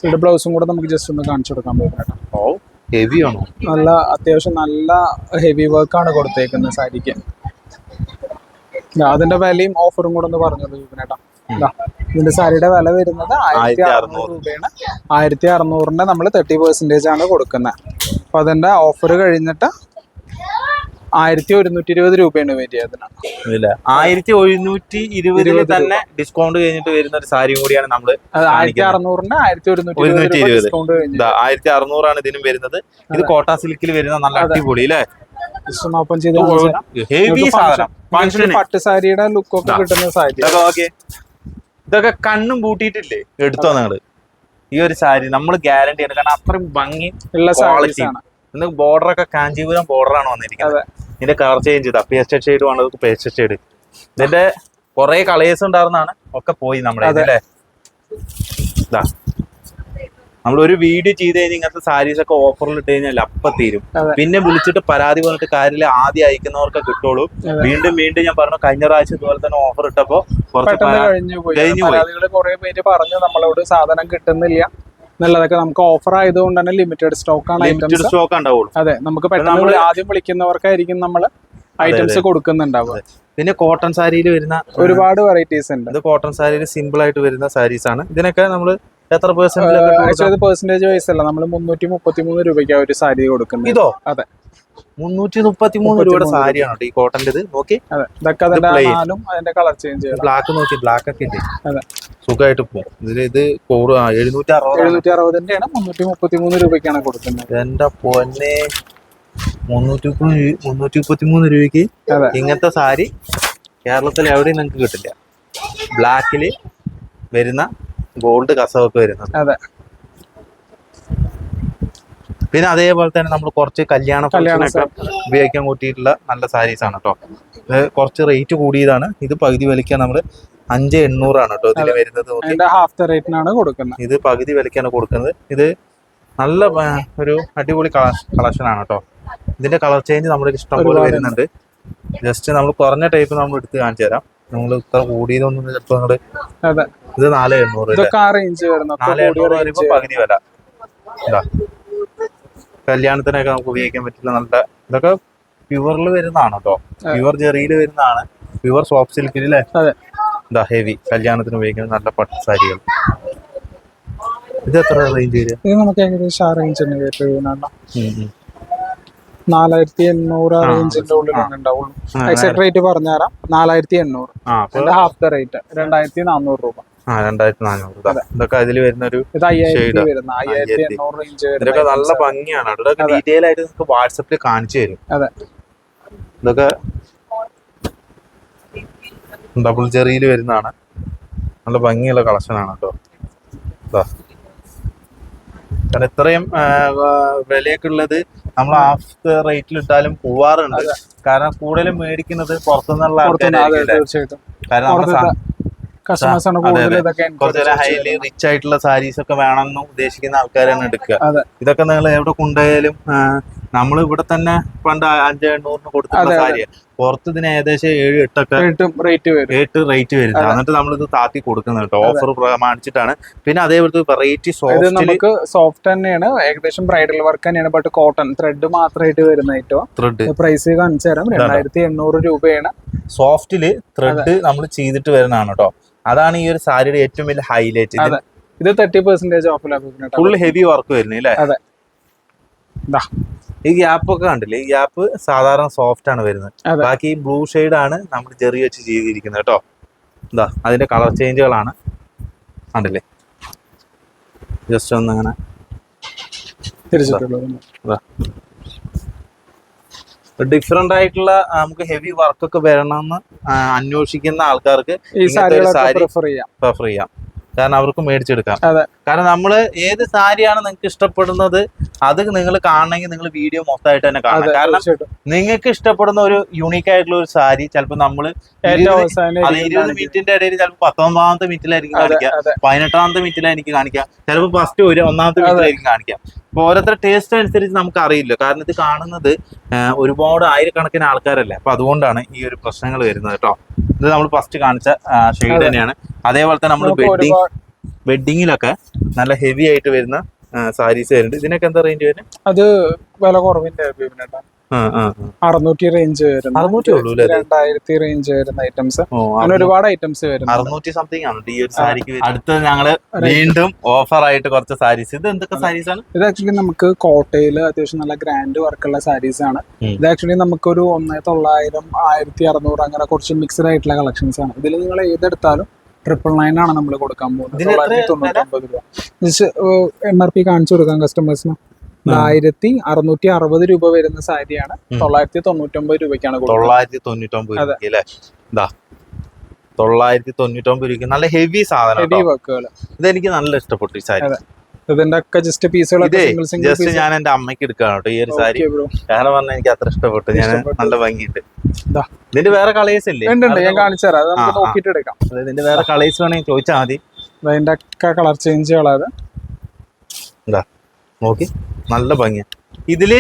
ഇവിടെ ബ്ലൗസും കൂടെ നമുക്ക് ജസ്റ്റ് ഒന്ന് കാണിച്ചു കൊടുക്കാൻ പറ്റും ഹെവി ആണോ? നല്ല അത്യാവശ്യം നല്ല ഹെവി വർക്ക് ആണ് കൊടുത്തേക്കുന്നത് സാരിക്ക്. അതിന്റെ വിലയും ഓഫറും കൂടെ ഒന്ന് പറഞ്ഞത് ഇതിനേട്ടാ ഇതിന്റെ സാരിയുടെ വില വരുന്നത് ആയിരത്തി അറുന്നൂറ് രൂപയാണ്. ആയിരത്തി അറുന്നൂറിന്റെ നമ്മൾ തേർട്ടി പെർസെന്റേജ് ആണ് കൊടുക്കുന്നത് അപ്പൊ അതിന്റെ ഓഫർ കഴിഞ്ഞിട്ട് ആയിരത്തി ഒരുന്നൂറ്റി ഇരുപത് രൂപയാണ് വരിക അതിന് ആയിരത്തി ഒരുന്നൂറ്റി ഇരുപതിൽ തന്നെ ഡിസ്കൗണ്ട് കഴിഞ്ഞിട്ട് വരുന്ന ഒരു സാരി കൂടിയാണ് നമ്മൾ ആയിരത്തി അറുന്നൂറിന്റെ ആയിരത്തി ഒരുന്നൂറ്റി ഇരുപത് ആയിരത്തി അറുന്നൂറാണ് ഇതിനും വരുന്നത്. ഇത് കോട്ട സിൽക്കിൽ വരുന്ന നല്ല അടിപൊളി അല്ലേ ചെയ്ത് ഹെവി സാധനം. പട്ട് സാരിയുടെ ലുക്കൊക്കെ കിട്ടുന്ന സാരി ഇതൊക്കെ കണ്ണും പൂട്ടിയിട്ടില്ലേ? എടുത്തോ നിങ്ങൾ. ഈ ഒരു സാരി നമ്മൾ ഗ്യാരണ്ടി ആണ് കാരണം അത്രയും ഭംഗി ഉള്ള. സാരീസ് ഇന്ന് ബോർഡർ ഒക്കെ കാഞ്ചീപുരം ബോർഡർ ആണ് വന്നിരിക്കുന്നത്. ഇതിന്റെ കളർ ചേഞ്ച് ചെയ്താ പേസ്റ്റൽ ഷെയ്ഡ് വേണ്ടത് പേസ്റ്റൽ ഷെയ്ഡ് ഇതിന്റെ കുറെ കളേഴ്സ് ഉണ്ടായിരുന്നാണ് ഒക്കെ പോയി നമ്മുടെ അതെ. നമ്മൾ ഒരു വീഡിയോ ചെയ്ത് കഴിഞ്ഞാൽ ഇങ്ങനത്തെ സാരീസ് ഒക്കെ ഓഫറിൽ ഇട്ട് കഴിഞ്ഞാൽ അപ്പൊ തീരും. പിന്നെ വിളിച്ചിട്ട് പരാതി പറഞ്ഞിട്ട് കാര്യം ആദ്യം അയക്കുന്നവർക്ക് കിട്ടുള്ളൂ. വീണ്ടും വീണ്ടും ഞാൻ പറഞ്ഞു കഴിഞ്ഞ പ്രാവശ്യം ഇതുപോലെ തന്നെ ഓഫർ ഇട്ടപ്പോ കുറച്ച്. പേര് പറഞ്ഞു നമ്മളോട് സാധനം കിട്ടുന്നില്ല എന്നുള്ളതൊക്കെ നമുക്ക് ഓഫർ ആയതുകൊണ്ട് തന്നെ ലിമിറ്റഡ് സ്റ്റോക്ക് ആണ് ലിമിറ്റഡ് സ്റ്റോക്ക് ഉണ്ടാവുള്ളൂ. അതെ നമുക്ക് പെട്ടെന്ന് ആദ്യം വിളിക്കുന്നവർക്കായിരിക്കും നമ്മൾ ഐറ്റംസ് കൊടുക്കുന്നുണ്ടാവുക. പിന്നെ കോട്ടൺ സാരിയിൽ വരുന്ന ഒരുപാട് വെറൈറ്റീസ് ഉണ്ട്. ഇത് കോട്ടൺ സാരിയിൽ സിമ്പിൾ ആയിട്ട് വരുന്ന സാരീസ് ആണ്. ഇതിനൊക്കെ നമ്മൾ എത്ര പെർസെന്റ് പെർസെന്റേജ് വൈസ് അല്ല. നമ്മൾ മുന്നൂറ്റി മുപ്പത്തി മൂന്ന് രൂപയ്ക്കാണ് ഒരു സാരി കൊടുക്കുന്നത്. ഇതോ? അതെ. മുന്നൂറ്റി മുപ്പത്തി മൂന്ന് രൂപയുടെ സാരിയാണ് ഈ കോട്ടന്റെ ഇത് നോക്കി അതിന്റെ കളർ ചേഞ്ച് ബ്ലാക്ക് നോക്കി. ബ്ലാക്ക് ഒക്കെ ഉണ്ട് അതെ. സുഖമായിട്ട് പോകും ഇതിൽ ഇത് എഴുന്നൂറ്റി അറുപത് എഴുന്നൂറ്റി അറുപതിന്റെയാണ് മുന്നൂറ്റി മുപ്പത്തി മൂന്ന് രൂപയ്ക്കാണ് കൊടുക്കുന്നത്. എന്റെ പൊന്നെ. മുന്നൂറ്റി മുന്നൂറ്റി മുപ്പത്തി മൂന്ന് രൂപയ്ക്ക് ഇങ്ങനത്തെ സാരി കേരളത്തിൽ എവിടെയും നിങ്ങൾക്ക് കിട്ടില്ല. ബ്ലാക്കിൽ വരുന്ന ഗോൾഡ് കസവൊക്കെ വരുന്നത്. അതെ. പിന്നെ അതേപോലെ തന്നെ നമ്മൾ കുറച്ച് കല്യാണ ഫംഗ്ഷനൊക്കെ ഉപയോഗിക്കാൻ കൂട്ടിയിട്ടുള്ള നല്ല സാരീസ് ആണ് കേട്ടോ കുറച്ച് റേറ്റ് കൂടിയതാണ്. ഇത് പകുതി വിലയ്ക്കാണ് നമ്മൾ അഞ്ച് എണ്ണൂറാണ് കേട്ടോ ഇതിൽ വരുന്നത്. ഹാഫ് ദ റേറ്റിനാണ് കൊടുക്കുന്നത്. ഇത് പകുതി വിലയ്ക്കാണ് കൊടുക്കുന്നത്. ഇത് നല്ല ഒരു അടിപൊളി കളക്ഷൻ ആണ് കേട്ടോ ഇതിന്റെ കളർ ചേഞ്ച് നമ്മുടെ ഇഷ്ടം പോലെ വരുന്നുണ്ട്. ജസ്റ്റ് നമ്മൾ കുറഞ്ഞ ടൈപ്പ് നമ്മൾ എടുത്ത് കാണിച്ചു തരാം. നമ്മൾ ഇത്ര കൂടിയതൊന്നും ചിലപ്പോൾ നിങ്ങൾ ഇത് നാല് എണ്ണൂറ് നാല് എണ്ണൂറ് വരുമ്പോ പകുതി വില ഇതാ. കല്യാണത്തിനൊക്കെ നമുക്ക് ഉപയോഗിക്കാൻ പറ്റില്ല നല്ല ഇതൊക്കെ പ്യുവറിൽ വരുന്നതാണ് കേട്ടോ പ്യുവർ ജെറിയിൽ വരുന്നതാണ്. പ്യുവർ സോഫ്റ്റ് സിൽക്കിൽ അല്ലേ ഇതാ ഹെവി. കല്യാണത്തിന് ഉപയോഗിക്കുന്ന നല്ല പട്ട് സാരികൾ. ഇത് എത്ര റേഞ്ച് വരും? ഇത് നമുക്ക് ഏകദേശം ആ റേഞ്ച് തന്നെ വരുന്നുണ്ടോ നാലായിരത്തി എണ്ണൂറ് റേഞ്ചിന്റെ ഉള്ളിൽ ഉണ്ടാവുള്ളൂ. എക്സാക്ട് റേറ്റ് പറഞ്ഞുതരാം. നാലായിരത്തി എണ്ണൂറ്. ഹാഫ് ദ റേറ്റ് രണ്ടായിരത്തി നാനൂറ് രൂപ. ആ രണ്ടായിരത്തി നാനൂറ് ഇതാ. ഇതൊക്കെ അതിൽ വരുന്ന ഒരു ഇതൊക്കെ നല്ല ഭംഗിയാണ്. ഇതൊക്കെ ഡീറ്റെയിൽ ആയിട്ട് നിങ്ങൾക്ക് വാട്സപ്പിൽ കാണിച്ചു തരും. ഇതൊക്കെ ഡബിൾ ചെറിയിൽ വരുന്നതാണ്. നല്ല ഭംഗിയുള്ള കളക്ഷൻ ആണ് കേട്ടോ. കാരണം ഇത്രയും വിലയൊക്കെ ഉള്ളത് നമ്മൾ ഹാഫ് റേറ്റിൽ ഇട്ടാലും പോവാറുണ്ട്. കാരണം കൂടുതലും മേടിക്കുന്നത് പുറത്തുനിന്നുള്ള തീർച്ചയായിട്ടും. കാരണം കസ്റ്റമേഴ്സ് ആണ് കൂടുതൽ ഇതൊക്കെ ഹൈലി റിച്ച് ആയിട്ടുള്ള സാരീസ് ഒക്കെ വേണമെന്ന് ഉദ്ദേശിക്കുന്ന ആൾക്കാരാണ് എടുക്കുക. ഇതൊക്കെ നിങ്ങൾ എവിടെ കൊണ്ടുപോയാലും നമ്മൾ ഇവിടെ തന്നെ പണ്ട് അഞ്ച് എണ്ണൂറിന് കൊടുത്തിട്ടുള്ള സാരി പുറത്ത് ഇതിന് ഏകദേശം ഏഴ് എട്ടൊക്കെ റേറ്റും വരും. എട്ട് റേറ്റ് വരുന്നത് എന്നിട്ട് ഇത് താത്തി കൊടുക്കുന്നത് കേട്ടോ. ഓഫർ പ്രമാണിച്ചിട്ടാണ് പിന്നെ അതേപോലത്തെ വെറൈറ്റി സോഫ്റ്റ് നമുക്ക് സോഫ്റ്റ് തന്നെയാണ്. ഏകദേശം ബ്രൈഡൽ വർക്ക് തന്നെയാണ്. ബട്ട് കോട്ടൺ ത്രെഡ് മാത്രമായിട്ട് വരുന്ന ഏറ്റവും ത്രെഡ് പ്രൈസ് കാണിച്ചു തരാം. രണ്ടായിരത്തി എണ്ണൂറ് രൂപയാണ്. സോഫ്റ്റിൽ ത്രെഡ് നമ്മൾ ചെയ്തിട്ട് വരുന്നതാണ് കേട്ടോ. അതാണ് ഈ ഒരു സാരിയുടെ ഏറ്റവും വലിയ ഹൈലൈറ്റ് ഇത് thirty percentage of full heavy work വരുന്നില്ലേ അതെ. ഈ ഗ്യാപ്പ് ഒക്കെ കണ്ടില്ലേ? ഈ ഗ്യാപ്പ് സാധാരണ സോഫ്റ്റ് ആണ് വരുന്നത്. ബാക്കി ബ്ലൂ ഷെയ്ഡ് ആണ് നമ്മൾ ചെറിയ വെച്ച് ചെയ്തിരിക്കുന്നത് കേട്ടോ. എന്താ അതിന്റെ കളർ ചേഞ്ചുകളാണ് കണ്ടില്ലേ? ജസ്റ്റ് ഒന്ന് അങ്ങനെ ഡിഫറെന്റ് ആയിട്ടുള്ള നമുക്ക് ഹെവി വർക്കൊക്കെ വരണമെന്ന് ആ, അന്വേഷിക്കുന്ന ആൾക്കാർക്ക് പ്രിഫർ ചെയ്യാം. കാരണം അവർക്ക് മേടിച്ചെടുക്കാം. കാരണം നമ്മൾ ഏത് സാരിയാണ് നിങ്ങൾക്ക് ഇഷ്ടപ്പെടുന്നത് അത് നിങ്ങൾ കാണണമെങ്കിൽ നിങ്ങൾ വീഡിയോ മൊത്തമായിട്ട് തന്നെ കാണാം കാണണം കാരണം നിങ്ങൾക്ക് ഇഷ്ടപ്പെടുന്ന ഒരു യൂണീക്ക് ആയിട്ടുള്ള ഒരു സാരി ചിലപ്പോൾ നമ്മൾ ഇരുപത് മിനിറ്റിന്റെ ഇടയിൽ ചിലപ്പോൾ പത്തൊമ്പതാമത്തെ മിനിറ്റിലായിരിക്കും കാണിക്കുക. പതിനെട്ടാമത്തെ മിനിറ്റിലായിരിക്കും കാണിക്കുക. ചിലപ്പോൾ ഫസ്റ്റ് ഒരു ഒന്നാമത്തെ. മിനിറ്റിലായിരിക്കും കാണിക്കുക. അപ്പൊ ഓരോരുത്തരുടെ ടേസ്റ്റ് അനുസരിച്ച് നമുക്ക് അറിയില്ല. കാരണം ഇത് കാണുന്നത് ഒരുപാട് ആയിരക്കണക്കിന് ആൾക്കാരല്ലേ? അപ്പൊ അതുകൊണ്ടാണ് ഈ ഒരു പ്രശ്നങ്ങൾ വരുന്നത് കേട്ടോ. ഇത് നമ്മൾ ഫസ്റ്റ് കാണിച്ച ഷെയ്ഡ് തന്നെയാണ്. അതേപോലെ തന്നെ നമ്മൾ വെഡിങ് വെഡിങ്ങിലൊക്കെ നല്ല ഹെവി ആയിട്ട് വരുന്ന സാരീസ് വരുന്നുണ്ട്. ഇതിനൊക്കെ എന്താ റേഞ്ച് വരുന്നത്? അത് വില കുറവിന്റെ അറുന്നൂറ്റി റേഞ്ച്? രണ്ടായിരത്തി റേഞ്ച് വരുന്ന ഐറ്റംസ് അങ്ങനെ ഒരുപാട് ഐറ്റംസ് വരുന്നു അറുന്നൂറ്റി സംതിങ് ആണ് ഈ ഒരു സാരിക്ക് അടുത്ത ഞങ്ങൾ വീണ്ടും ഓഫർ ആയിട്ട് കുറച്ച് സാരീസ് ഇത് എന്തൊക്കെ സാരീസ് ആണ്? ഇത് ആക്ച്വലി നമുക്ക് കോട്ടയിൽ അത്യാവശ്യം നല്ല ഗ്രാൻഡ് വർക്കുള്ള സാരീസ് ആണ്. ഇത് ആക്ച്വലി നമുക്കൊരു ഒന്നേ തൊള്ളായിരം ആയിരത്തി അറുന്നൂറ് അങ്ങനെ കുറച്ച് മിക്സ്ഡ് ആയിട്ടുള്ള കളക്ഷൻസ് ആണ്. ഇതിൽ നിങ്ങൾ ഏതെടുത്താലും ട്രിപ്പിൾ നയൻ ആണ് നമ്മൾ കൊടുക്കാൻ പോകുന്നത്. രൂപ. എം ആർ പി കാണിച്ചു കൊടുക്കാം കസ്റ്റമേഴ്സിന് ആയിരത്തി അറുന്നൂറ്റി അറുപത് രൂപ വരുന്ന സാരിയാണ്. തൊള്ളായിരത്തി തൊണ്ണൂറ്റൊമ്പത് രൂപയ്ക്കാണ് തൊള്ളായിരത്തി തൊണ്ണൂറ്റൊമ്പത്. രൂപയ്ക്ക് അല്ലേ? ഇതാ തൊള്ളായിരത്തി തൊണ്ണൂറ്റൊമ്പത് രൂപയ്ക്ക് നല്ല ഹെവി സാധനം ഹെവി. വർക്കുകൾ ഇതെനിക്ക് നല്ല ഇഷ്ടപ്പെട്ടു ഈ സാരി. ഇതിന്റെ ഒക്കെ ജസ്റ്റ് പീസുകളൊക്കെ ഇതേ സിംഗിൾ സിംഗിൾ ജസ്റ്റ് ഞാൻ എന്റെ അമ്മയ്ക്ക് എടുക്കാണ് കേട്ടോ ഈ ഒരു സാരി. കാരണം പറഞ്ഞാൽ എനിക്ക് അത്ര ഇഷ്ടപ്പെട്ടു. ഞാൻ നല്ല ഭംഗിയുണ്ട്. ദാ. ഇതിന്റെ വേറെ കളേഴ്സ് ഇല്ലേ? ഉണ്ട് ഞാൻ കാണിച്ചു തരാം. നമുക്ക്. നോക്കിയിട്ട് എടുക്കാം. ഇതിന്റെ വേറെ കളേഴ്സ് വേണമെങ്കിൽ ചോദിച്ചാൽ മതി. അതിന്റെ ഒക്കെ കളർ ചേഞ്ചുകളത് എന്താ നോക്കി. നല്ല ഭംഗിയാ. ഇതിൽ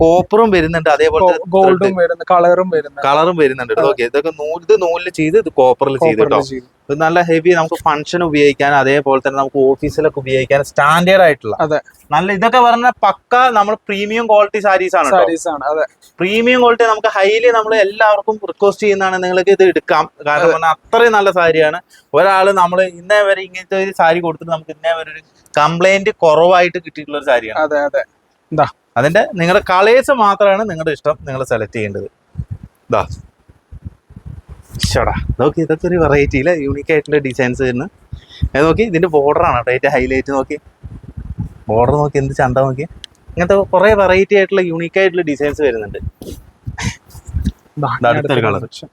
കോപ്പറും വരുന്നുണ്ട് അതേപോലെ ഗോൾഡും വരുന്നു കളറും വരുന്നു. കളറും വരുന്നുണ്ട് ഓക്കെ ഇതൊക്കെ നൂൽ ഇത് നൂലിൽ ചെയ്ത് ഇത് കോപ്പറിൽ ചെയ്ത് കേട്ടോ. ഇത് നല്ല ഹെവി നമുക്ക് ഫംഗ്ഷൻ ഉപയോഗിക്കാൻ അതേപോലെ തന്നെ നമുക്ക് ഓഫീസിലൊക്കെ ഉപയോഗിക്കാൻ സ്റ്റാൻഡേർഡ് ആയിട്ടുള്ള. അതെ. നല്ല ഇതൊക്കെ പറഞ്ഞ പക്ക നമ്മൾ പ്രീമിയം ക്വാളിറ്റി സാരീസ് ആണ് സാരീസ് ആണ് അതെ. പ്രീമിയം ക്വാളിറ്റി നമുക്ക് ഹൈലി നമ്മൾ എല്ലാവർക്കും റിക്വസ്റ്റ് ചെയ്യുന്നതാണ് നിങ്ങൾക്ക് ഇത് എടുക്കാം. കാരണം പറഞ്ഞാൽ അത്രയും നല്ല സാരിയാണ് ഒരാൾ നമ്മൾ ഇന്നേ വരെ ഇങ്ങനത്തെ ഒരു സാരി കൊടുത്തിട്ട് നമുക്ക് ഇന്നേ വരെ ഒരു കംപ്ലൈന്റ് കുറവായിട്ട് കിട്ടിയിട്ടുള്ള ഒരു സാരിയാണ് അതെ അതെ. അതിന്റെ നിങ്ങളുടെ കളേഴ്സ് മാത്രമാണ് നിങ്ങളുടെ ഇഷ്ടം നിങ്ങൾ സെലക്ട് ചെയ്യേണ്ടത്. ഇതാ ഷടാ നോക്കി ഇതൊക്കെ ഒരു വെറൈറ്റിയിലെ യൂണിക് ആയിട്ടുള്ള ഡിസൈൻസ് വരുന്നു. അത് നോക്കി ഇതിന്റെ ബോർഡറാണ് ആണ് കേട്ടോ ഏറ്റവും ഹൈലൈറ്റ് നോക്കി. ബോർഡർ നോക്കി എന്ത് ചന്ത നോക്കി. ഇങ്ങനത്തെ കുറേ വെറൈറ്റി ആയിട്ടുള്ള യൂണിക് ആയിട്ടുള്ള ഡിസൈൻസ് വരുന്നുണ്ട്. അടുത്തൊരു അടുത്ത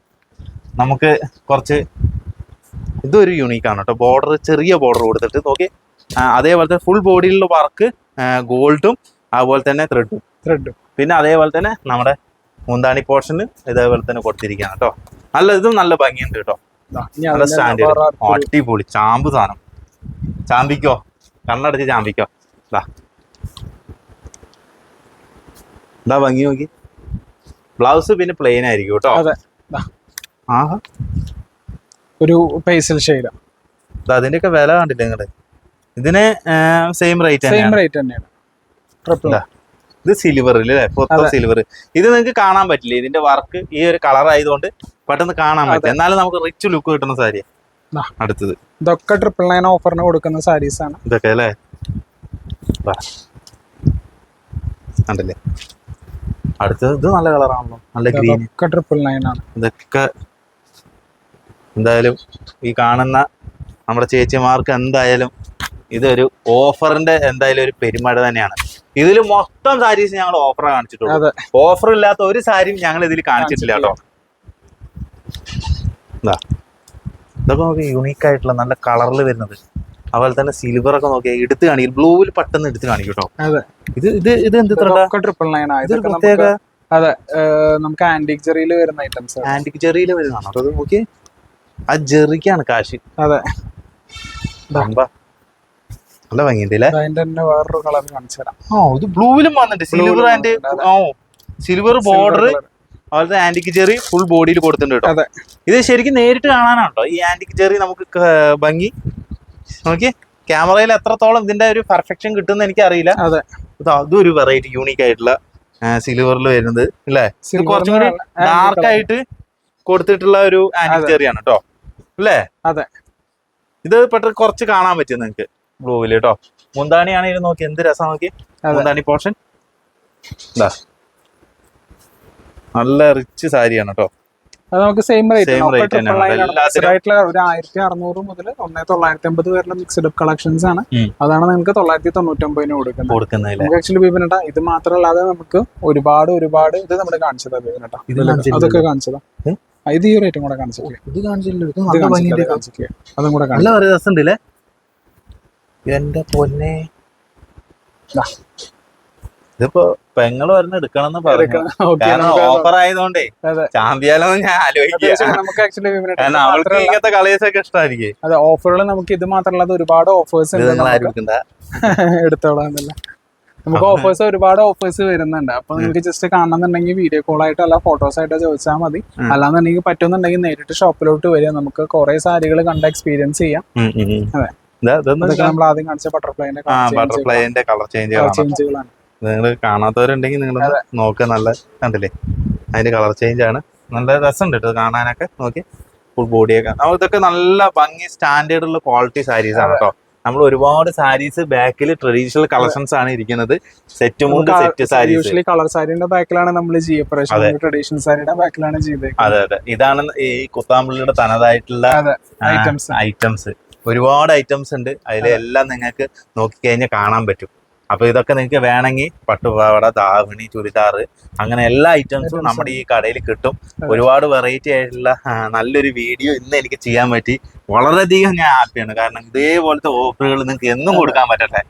നമുക്ക് കുറച്ച് ഇതൊരു ആണ് കേട്ടോ. ബോർഡർ ചെറിയ ബോർഡർ കൊടുത്തിട്ട് നോക്കി. അതേപോലത്തെ ഫുൾ ബോഡിയിലുള്ള വർക്ക് ഗോൾഡും അതുപോലെ തന്നെ ത്രെഡും ത്രെഡും പിന്നെ അതേപോലെ തന്നെ നമ്മുടെ മുന്താണി പോർഷന് ഇതേപോലെ തന്നെ കൊടുത്തിരിക്കുകയാണ് കേട്ടോ. നല്ല ഇതും നല്ല ഭംഗിയുണ്ട് കേട്ടോ. നല്ല സ്റ്റാൻഡേർഡ് അടിപൊളി ചാമ്പ് സാധനം. ചാമ്പിക്കോ? കണ്ണടച്ച് ചാമ്പിക്കോ. ഇതാ ഇതാ ഭംഗി നോക്കി. ബ്ലൗസ് പിന്നെ പ്ലെയിൻ ആയിരിക്കും കേട്ടോ. ആഹാ. ഒരു പേസൽ അതിന്റെ ഒക്കെ വില കണ്ടില്ലേ നിങ്ങൾ? ഇതിന് സെയിം റേറ്റ് സെയിം റേറ്റ് തന്നെയാണ്. ഇതാ. സിൽവർ അല്ലേ? മൊത്തം. സിൽവർ ഇത് നിങ്ങൾക്ക് കാണാൻ പറ്റില്ല. ഇതിന്റെ വർക്ക് ഈ ഒരു കളർ ആയതുകൊണ്ട് പെട്ടെന്ന് കാണാൻ പറ്റില്ല. എന്നാലും നമുക്ക് റിച്ച് ലുക്ക് കിട്ടുന്ന സാരി. അടുത്തത്. ഇതൊക്കെ ട്രിപ്പിൾ നയൻ ഓഫറിന് കൊടുക്കുന്ന സാരീസ് ആണ്. ഇതൊക്കെ അല്ലേ? ഉണ്ടല്ലേ കണ്ടില്ലേ? അടുത്തത് ഇത് നല്ല കളറാണല്ലോ നല്ല ഗ്രീൻ ഒക്കെ ട്രിപ്പിൾ നയൻ ആണ്. ഇതൊക്കെ എന്തായാലും ഈ കാണുന്ന നമ്മുടെ ചേച്ചിമാർക്ക് എന്തായാലും ഇതൊരു ഓഫറിന്റെ എന്തായാലും ഒരു പെരുമഴ തന്നെയാണ്. ഇതിൽ മൊത്തം സാരീസ് ഞങ്ങൾ ഓഫർ കാണിച്ചിട്ടുള്ളൂ. ഓഫർ ഇല്ലാത്ത ഒരു സാരിയും ഞങ്ങൾ ഇതിൽ കാണിച്ചിട്ടില്ല കേട്ടോ. ഇതാ ഇതൊക്കെ നോക്കി യുണീക്ക് ആയിട്ടുള്ള നല്ല കളറിൽ വരുന്നത്. അതുപോലെ തന്നെ സിൽവർ ഒക്കെ നോക്കി എടുത്ത് കാണിക്കും. ബ്ലൂവിൽ പെട്ടെന്ന് എടുത്ത് കാണിക്കും കേട്ടോ. അതെ. ഇത് ഇത് ഇത് എന്ത് ട്രിപ്പിൾ നയൻ പ്രത്യേക? അതെ നമുക്ക് ആന്റിക് ജെറിയിൽ വരുന്ന ഐറ്റംസ് ആന്റിക് ജെറിയിൽ വരുന്നതാണോ. അത് നോക്കി ആ ജെറിക്കാണ് കാശ്. അതെ. നല്ല ഭംഗിയുണ്ട് അല്ലേ അതിന്റെ തന്നെ വേറൊരു കളർ കാണിച്ചു തരാം. ആ ഇത് ബ്ലൂവിലും വന്നിട്ട് silver and oh silver border അതുപോലെ ആന്റിക് ചെറി ഫുൾ ബോഡിയിൽ കൊടുത്തിട്ടുണ്ട് കേട്ടോ. അതെ. ഇത് ശരിക്കും നേരിട്ട് കാണാനാണ്? ഈ ആന്റിക് ചെറി നമുക്ക് ഭംഗി? നോക്കി ക്യാമറയിൽ എത്രത്തോളം ഇതിന്റെ ഒരു പെർഫെക്ഷൻ കിട്ടുമെന്ന് എനിക്ക് അറിയില്ല അതെ. അതും ഒരു വെറൈറ്റി യൂണിക് ആയിട്ടുള്ള സിൽവറിൽ വരുന്നത് അല്ലേ ഇത് കുറച്ചും കൂടി ഡാർക്ക് ആയിട്ട് കൊടുത്തിട്ടുള്ള ഒരു ആന്റിക് ചെറിയാണ് കേട്ടോ. അല്ലേ അതെ. ഇത് പെട്ടെന്ന് കുറച്ച് കാണാൻ പറ്റും നിങ്ങൾക്ക്. ബ്ലൂവിൽ കേട്ടോ മുന്താണി ആണെങ്കിലും നോക്കി. എന്ത് രസം നോക്കി. മുന്താണി പോർഷൻ. നല്ല റിച്ച് സാരിയാണ് കേട്ടോ അത് നമുക്ക് സെയിം റേറ്റ് ഒരു ആയിരത്തി അറുന്നൂറ് മുതൽ ഒന്നേ തൊള്ളായിരത്തി അമ്പത് വരെയുള്ള മിക്സ്ഡ് കളക്ഷൻസ് ആണ്. അതാണ് നിങ്ങൾക്ക് തൊള്ളായിരത്തി തൊണ്ണൂറ്റൊമ്പതിന് കൊടുക്കുന്നത് ആക്ച്വലി ബീബിനട്ട ഇത് മാത്രമല്ലാതെ നമുക്ക് ഒരുപാട് ഒരുപാട് ഇത് നമ്മുടെ കാണിച്ചതാ ബീബിനട്ട ഇത് അതൊക്കെ കാണിച്ചതാ. ഇത് ഈ റേറ്റും കൂടെ കാണിച്ചില്ലേ ഇത്? ഭംഗിയുണ്ട്. അത് കൂടെ നല്ല എന്റെ പൊന്നെ. ഇതിപ്പോ പെങ്ങൾ വരുന്ന എടുക്കണം. പറഞ്ഞു Okay, നമുക്ക് ഓഫർ ആയതുകൊണ്ടേ. ചാമ്പ്യാലോ ഞാൻ കാരണം അവൾക്ക് ഇങ്ങനത്തെ കളേഴ്സ് ഒക്കെ ഇഷ്ടമായിരിക്കും അതെ ഓഫറുകൾ നമുക്ക് ഇത് മാത്രമല്ലാതെ ഒരുപാട് ഓഫേഴ്സ് എടുത്തോളാന്നല്ല നമുക്ക് ഓഫേഴ്സ് [laughs] ഒരുപാട് ഓഫേഴ്സ് വരുന്നുണ്ട്. അപ്പൊ നിങ്ങൾക്ക് ജസ്റ്റ് കാണണമെന്നുണ്ടെങ്കിൽ വീഡിയോ കോൾ ആയിട്ടോ അല്ല ഫോട്ടോസ് ആയിട്ടോ ചോദിച്ചാൽ മതി. അല്ലാന്നുണ്ടെങ്കിൽ പറ്റുന്നുണ്ടെങ്കിൽ നേരിട്ട് ഷോപ്പിലോട്ട് വരിക. നമുക്ക് കുറെ സാരികൾ കണ്ട എക്സ്പീരിയൻസ് ചെയ്യാം. അതെ. നമ്മൾ ആദ്യം കാണിച്ച ബട്ടർഫ്ലൈന്റെ ബട്ടർഫ്ലൈന്റെ കളർ ചേഞ്ച് ചേഞ്ചുകളാണ് നിങ്ങൾ കാണാത്തവരുണ്ടെങ്കിൽ നിങ്ങൾ നോക്ക് നല്ല കണ്ടില്ലേ? അതിന്റെ കളർ ചേഞ്ച് ആണ്. നല്ല രസമുണ്ട് കേട്ടോ കാണാനൊക്കെ. നോക്കി. ഫുൾ ബോഡിയൊക്കെ ഇതൊക്കെ നല്ല ഭംഗി സ്റ്റാൻഡേർഡ് ഉള്ള ക്വാളിറ്റി സാരീസ് ആണ് കേട്ടോ. നമ്മൾ ഒരുപാട് സാരീസ് ബാക്കിൽ ട്രഡീഷണൽ കളക്ഷൻസ് ആണ് ഇരിക്കുന്നത്. സെറ്റ് മുണ്ട് സെറ്റ് സാരീസ് യൂഷ്വലി കളർ സാരിയുടെ ബാക്കിലാണ് നമ്മൾ ട്രഡീഷണൽ സാരിയുടെ ബാക്കിലാണ് അതെ അതെ. ഇതാണ് ഈ കുത്താമ്പള്ളിയുടെ തനതായിട്ടുള്ള ഐറ്റംസ് ഐറ്റംസ് ഒരുപാട് ഐറ്റംസ് ഉണ്ട്. അതിലെല്ലാം നിങ്ങൾക്ക് നോക്കിക്കഴിഞ്ഞാൽ കാണാൻ പറ്റും. അപ്പൊ ഇതൊക്കെ നിങ്ങൾക്ക് വേണമെങ്കിൽ പട്ടുപാവട ദാവണി ചുരിദാർ അങ്ങനെ എല്ലാ ഐറ്റംസും നമ്മുടെ ഈ കടയിൽ കിട്ടും. ഒരുപാട് വെറൈറ്റി ആയിട്ടുള്ള നല്ലൊരു വീഡിയോ ഇന്ന് എനിക്ക് ചെയ്യാൻ പറ്റി. വളരെയധികം ഞാൻ ഹാപ്പിയാണ് കാരണം ഇതേപോലത്തെ ഓഫറുകൾ നിങ്ങൾക്ക് എന്നും കൊടുക്കാൻ പറ്റട്ടെ.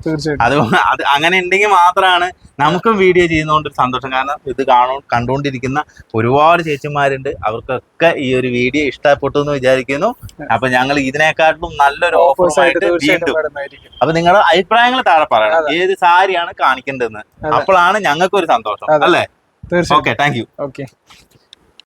അത് അത് അങ്ങനെ ഉണ്ടെങ്കിൽ മാത്രമാണ് നമുക്കും വീഡിയോ ചെയ്യുന്നതുകൊണ്ട് ഒരു സന്തോഷം. കാരണം ഇത് കാണും കണ്ടുകൊണ്ടിരിക്കുന്ന ഒരുപാട് ചേച്ചിമാരുണ്ട്. അവർക്കൊക്കെ ഈ ഒരു വീഡിയോ ഇഷ്ടപ്പെട്ടു എന്ന് വിചാരിക്കുന്നു. അപ്പൊ ഞങ്ങൾ ഇതിനെക്കാട്ടിലും നല്ലൊരു ഓഫേഴ്സ് ആയിട്ട് ഓഫറുമായിട്ട് വീണ്ടും. അപ്പൊ നിങ്ങളുടെ അഭിപ്രായങ്ങൾ താഴെ പറയണം. ഏത് സാരിയാണ് കാണിക്കേണ്ടതെന്ന്. അപ്പോഴാണ് ഞങ്ങൾക്ക് ഒരു സന്തോഷം അല്ലേ? Okay thank you okay